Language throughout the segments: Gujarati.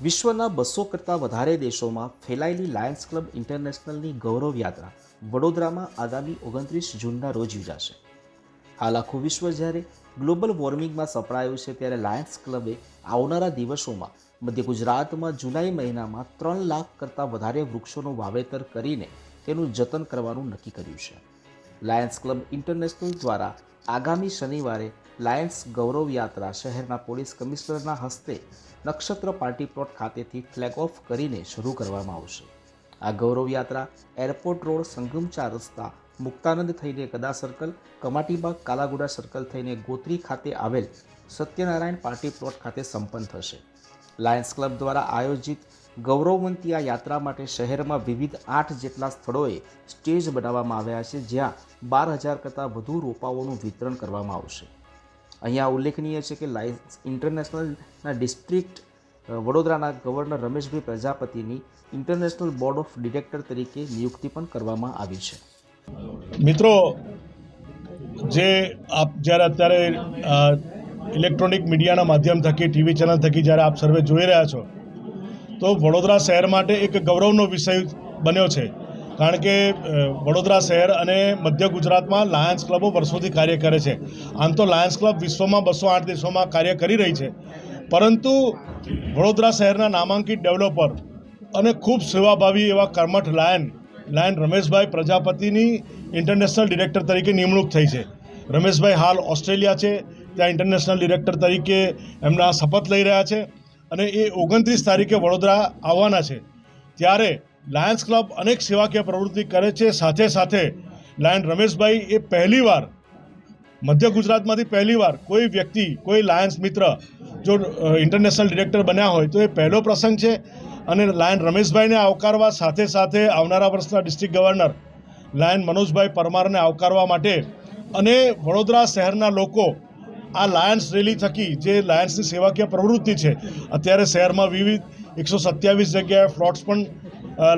વિશ્વના બસો કરતાં વધારે દેશોમાં ફેલાયેલી લાયન્સ ક્લબ ઇન્ટરનેશનલની ગૌરવ યાત્રા વડોદરામાં આગામી ઓગણત્રીસ જૂનના રોજ યોજાશે. હાલ આખું વિશ્વ જ્યારે ગ્લોબલ વોર્મિંગમાં સપડાયું છે ત્યારે લાયન્સ ક્લબે આવનારા દિવસોમાં મધ્ય ગુજરાતમાં જુલાઈ મહિનામાં ત્રણ લાખ કરતાં વધારે વૃક્ષોનું વાવેતર કરીને તેનું જતન કરવાનું નક્કી કર્યું છે. લાયન્સ ક્લબ ઇન્ટરનેશનલ દ્વારા આગામી શનિવારે લાયન્સ ગૌરવ યાત્રા શહેરના પોલીસ કમિશનરના હસ્તે નક્ષત્ર પાર્ટી પ્લોટ ખાતેથી ફ્લેગ ઓફ કરીને શરૂ કરવામાં આવશે. આ ગૌરવ યાત્રા એરપોર્ટ રોડ સંગમચા રસ્તા મુક્તાનંદ થઈને ગદા સર્કલ, કમાટીબાગ કાલાગુડા સર્કલ થઈને ગોત્રી ખાતે આવેલ સત્યનારાયણ પાર્ટી પ્લોટ ખાતે સંપન્ન થશે. લાયન્સ ક્લબ દ્વારા આયોજિત ગૌરવવંતી આ યાત્રા માટે શહેરમાં વિવિધ આઠ જેટલા સ્થળોએ સ્ટેજ બનાવવામાં આવ્યા છે, જ્યાં બાર હજાર કરતાં વધુ રોપાઓનું વિતરણ કરવામાં આવશે. અહીંયા ઉલ્લેખનીય છે કે લાયન્સ ઇન્ટરનેશનલના ડિસ્ટ્રિક્ટ વડોદરાના ગવર્નર રમેશભાઈ પ્રજાપતિની ઇન્ટરનેશનલ બોર્ડ ઓફ ડિરેક્ટર તરીકે નિયુક્તિ પણ કરવામાં આવી છે. મિત્રો, જે આપ જ્યારે અત્યારે ઇલેક્ટ્રોનિક મીડિયાના માધ્યમ થકી ટીવી ચેનલ થકી જ્યારે આપ સર્વે જોઈ રહ્યા છો, તો વડોદરા શહેર માટે એક ગૌરવનો વિષય બન્યો છે. કારણ કે વડોદરા શહેર અને મધ્ય ગુજરાતમાં લાયન્સ ક્લબો વર્ષોથી કાર્ય કરે છે. આમ તો લાયન્સ ક્લબ વિશ્વમાં બસો આઠ દેશોમાં કાર્ય કરી રહી છે. પરંતુ વડોદરા શહેરના નામાંકિત ડેવલપર અને ખૂબ સેવાભાવી એવા કર્મઠ લાયન લાયન રમેશભાઈ પ્રજાપતિની ઇન્ટરનેશનલ ડિરેક્ટર તરીકે નિમણૂક થઈ છે. રમેશભાઈ હાલ ઓસ્ટ્રેલિયા છે. ત્યાં ઇન્ટરનેશનલ ડિરેક્ટર તરીકે એમના શપથ લઈ રહ્યા છે અને એ ઓગણત્રીસ તારીખે વડોદરા આવવાના છે. ત્યારે લાયન્સ ક્લબ અનેક સેવાકીય પ્રવૃત્તિ કરે છે. સાથે સાથે લાયન રમેશભાઈ એ પહેલીવાર મધ્ય ગુજરાતમાંથી પહેલીવાર કોઈ વ્યક્તિ, કોઈ લાયન્સ મિત્ર જો ઇન્ટરનેશનલ ડિરેક્ટર બન્યા હોય તો એ પહેલો પ્રસંગ છે. અને લાયન રમેશભાઈને આવકારવા સાથે સાથે આવનારા વર્ષના ડિસ્ટ્રિક્ટ ગવર્નર લાયન મનોજભાઈ પરમારને આવકારવા માટે અને વડોદરા શહેરના લોકો આ લાયન્સ રેલી થકી જે લાયન્સની સેવાકીય પ્રવૃત્તિ છે. અત્યારે શહેરમાં વિવિધ એકસો સત્યાવીસ જગ્યાએ ફ્લોટ્સ પણ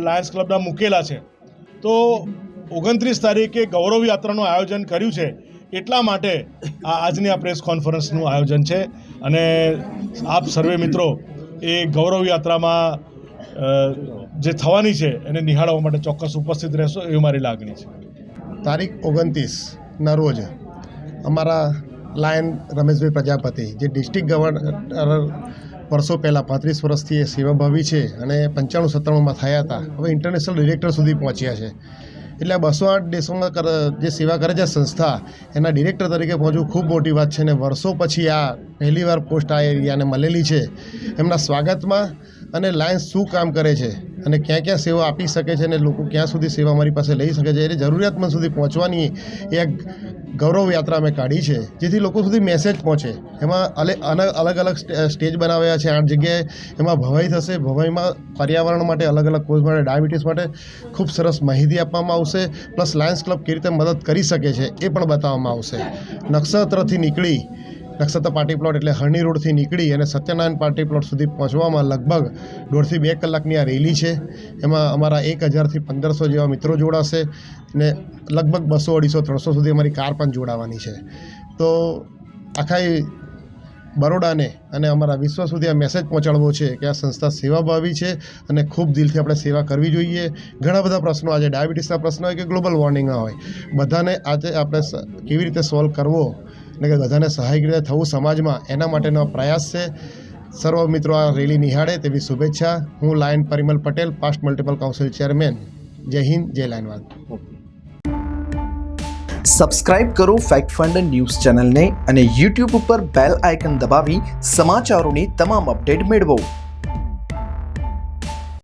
લાયન્સ ક્લબના મૂકેલા છે. તો ઓગણત્રીસ તારીખે ગૌરવ યાત્રાનું આયોજન કર્યું છે. એટલા માટે આ આજની આ પ્રેસ કોન્ફરન્સનું આયોજન છે. અને આપ સર્વે મિત્રો એ ગૌરવ યાત્રામાં જે થવાની છે એને નિહાળવા માટે ચોક્કસ ઉપસ્થિત રહેશો એવી મારી લાગણી છે. તારીખ ઓગણત્રીસના રોજ અમારા લાયન રમેશભાઈ પ્રજાપતિ, જે ડિસ્ટ્રિક્ટ ગવર્નર વર્ષો પહેલાં પાંત્રીસ વર્ષથી એ સેવાભાવી છે અને પંચાણું સત્તાણુંમાં થયા હતા. હવે ઇન્ટરનેશનલ ડિરેક્ટર સુધી પહોંચ્યા છે. એટલે બસો આઠ દેશોમાં જે સેવા કરે છે સંસ્થા, એના ડિરેક્ટર તરીકે પહોંચવું ખૂબ મોટી વાત છે અને વર્ષો પછી આ પહેલીવાર પોસ્ટ આ એરિયાને મળેલી છે. એમના સ્વાગતમાં અને લાયન્સ શું કામ કરે છે? અને ક્યાં ક્યાં સેવા આપી શકે છે અને લોકો ક્યાં સુધી સેવા અમારી પાસે લઈ શકે છે, એની જરૂરિયાતમંદ સુધી પહોંચવાની એક ગૌરવ યાત્રા અમે કાઢી છે, જેથી લોકો સુધી મેસેજ પહોંચે. એમાં અલે અલગ અલગ અલગ સ્ટેજ બનાવ્યા છે, આઠ જગ્યાએ. એમાં ભવાઈ થશે, ભવાઈમાં પર્યાવરણ માટે અલગ અલગ કોઝ માટે ડાયાબિટીસ માટે ખૂબ સરસ માહિતી આપવામાં આવશે પ્લસ લાયન્સ ક્લબ કેવી રીતે મદદ કરી શકે છે, એ પણ બતાવવામાં આવશે. નક્ષત્રથી નીકળી નક્ષત્ર પાર્ટી પ્લોટ એટલે હરણી રોડથી નીકળી અને સત્યનારાયણ પાર્ટી પ્લોટ સુધી પહોંચવામાં લગભગ દોઢથી બે કલાકની આ રેલી છે. એમાં અમારા એક હજારથી પંદરસો જેવા મિત્રો જોડાશે ને લગભગ બસો અઢીસો ત્રણસો સુધી અમારી કાર પણ જોડાવાની છે. તો આખા બરોડાને અને અમારા વિશ્વ સુધી આ મેસેજ પહોંચાડવો છે કે આ સંસ્થા સેવાભાવી છે અને ખૂબ દિલથી આપણે સેવા કરવી જોઈએ. ઘણા બધા પ્રશ્નો આજે ડાયાબિટીસના પ્રશ્નો હોય કે ગ્લોબલ વોર્નિંગના હોય. બધાને આજે આપણે કેવી રીતે સોલ્વ કરવો? અને કે બધાને સહાયક થવું સમાજમાં એના માટેનો પ્રયાસ છે. સર્વ મિત્રો આ રેલી નિહાળે તેવી શુભેચ્છા. હું lion Parimal Patel, past multiple council chairman. Jai Hind, જય લાયનવાદ સબસ્ક્રાઇબ કરો ફેક્ટ ફંડ ન્યૂઝ ચેનલને અને યુટ્યુબ ઉપર બેલ આઇકન દબાવી સમાચારોની તમામ અપડેટ મેળવો.